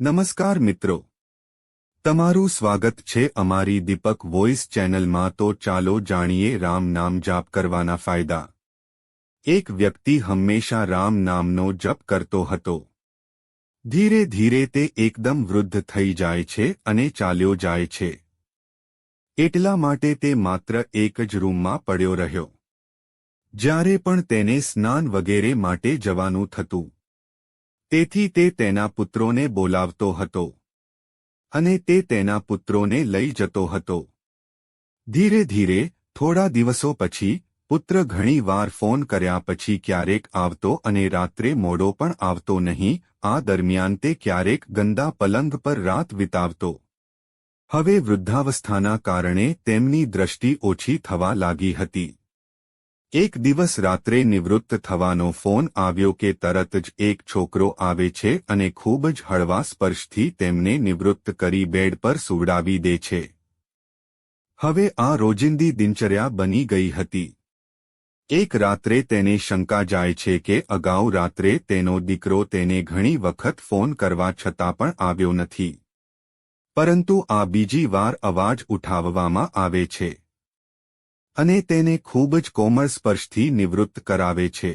નમસ્કાર મિત્રો. તમારું સ્વાગત છે અમારી દીપક વોઇસ ચેનલમાં તો ચાલો જાણીએ રામ નામ જાપ કરવાના ફાયદા. એક વ્યક્તિ હંમેશા રામ નામનો જપ કરતો હતો. ધીરે ધીરે તે એકદમ વૃદ્ધ થઈ જાય છે અને ચાલ્યો જાય છે. એટલા માટે તે માત્ર એક જ રૂમમાં પડ્યો રહ્યો. જ્યારે પણ તેને સ્નાન વગેરે માટે જવાનું થતું. તેથી તે તેના પુત્રોને બોલાવતો હતો. અને તે તેના પુત્રોને લઈ જતો હતો. ધીરે ધીરે, થોડા દિવસો પછી, પુત્ર ઘણી વાર ફોન કર્યા પછી ક્યારેક આવતો અને રાત્રે મોડો પણ આવતો નહીં, આ દરમિયાન તે ક્યારેક ગંદા પલંગ પર રાત વિતાવતો. હવે વૃદ્ધાવસ્થાના કારણે તેમની દ્રષ્ટિ ઓછી થવા લાગી હતી. એક દિવસ રાત્રે નિવૃત્ત થવાનો ફોન આવ્યો કે તરત જ એક છોકરો આવે છે અને ખૂબ જ હળવા સ્પર્શથી તેમને નિવૃત્ત કરી બેડ પર સુવડાવી દે છે. હવે આ રોજિંદી દિનચર્યા બની ગઈ હતી. એક રાત્રે તેને શંકા જાય છે કે અગાઉ રાત્રે તેનો દીકરો તેને ઘણી વખત ફોન કરવા છતાં પણ આવ્યો નથી. પરંતુ આ બીજી વાર અવાજ ઉઠાવવામાં આવે છે. અને તેને ખૂબ જ કોમળ સ્પર્શથી નિવૃત્ત કરાવે છે.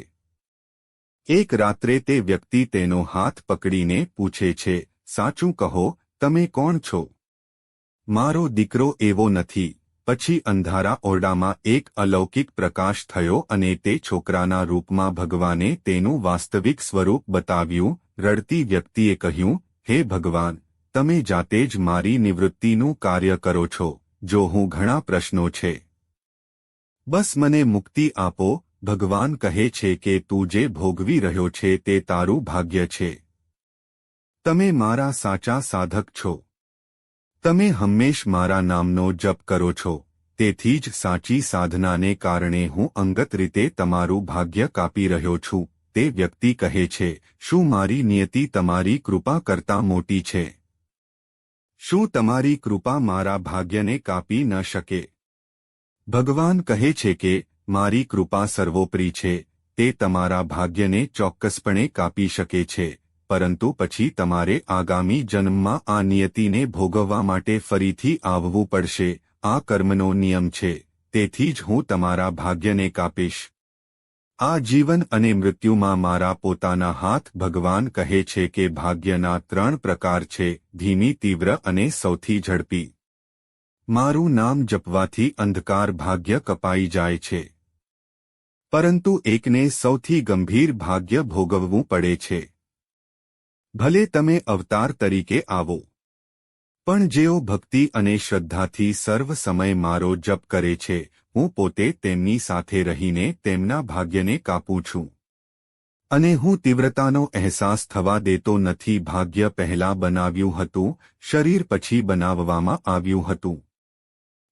એક રાત્રે તે વ્યક્તિ તેનો હાથ પકડીને પૂછે છે, સાચું કહો, તમે કોણ છો? મારો દીકરો એવો નથી. પછી અંધારા ઓરડામાં એક અલૌકિક પ્રકાશ થયો અને તે છોકરાના રૂપમાં ભગવાને તેનું વાસ્તવિક સ્વરૂપ બતાવ્યું. રડતી વ્યક્તિએ કહ્યું, હે ભગવાન, તમે જાતે જ મારી નિવૃત્તિનું કાર્ય કરો છો, જો હું ઘણા પ્રશ્નો છે. બસ મને મુક્તિ આપો, ભગવાન કહે છે કે તું જે ભોગવી રહ્યો છે તે તારું ભાગ્ય છે. તમે મારા સાચા સાધક છો. તમે હંમેશ મારા નામનો જપ કરો છો. તેથી જ સાચી સાધનાને કારણે હું અંગત રીતે તમારું ભાગ્ય કાપી રહ્યો છું. તે વ્યક્તિ કહે છે, શું મારી નિયતિ તમારી કૃપા કરતાં મોટી છે? શું તમારી કૃપા મારા ભાગ્યને કાપી ન શકે? ભગવાન કહે છે કે, મારી કૃપા સર્વોપરી છે, તે તમારા ભાગ્યને ચોક્કસપણે કાપી શકે છે, પરંતુ પછી તમારે આગામી જન્મમાં આ નિયતિને ભોગવવા માટે ફરીથી આવવું પડશે, આ કર્મનો નિયમ છે, તેથી જ હું તમારા ભાગ્યને કાપીશ. આ જીવન અને મૃત્યુમાં મારા પોતાના હાથ ભગવાન કહે છે કે, ભાગ્યના ત્રણ પ્રકાર છે, ધીમી, તીવ્ર અને સૌથી ઝડપી. મારું નામ જપવાથી અંધકાર ભાગ્ય કપાઈ જાય છે. પરંતુ એકને સૌથી ગંભીર ભાગ્ય ભોગવવું પડે છે. ભલે તમે અવતાર તરીકે આવો. પણ જેઓ ભક્તિ અને શ્રદ્ધાથી સર્વ સમય મારો જપ કરે છે, હું પોતે તેમની સાથે રહીને તેમના ભાગ્યને કાપું છું. અને હું તીવ્રતાનો અહેસાસ થવા દેતો નથી. ભાગ્ય પહેલા બનાવ્યું હતું, શરીર પછી બનાવવામાં આવ્યું હતું.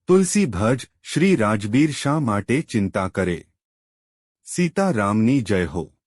તુલસી ભજ શ્રી રાજબીર શા માટે ચિંતા કરે? સીતારામની જય હો.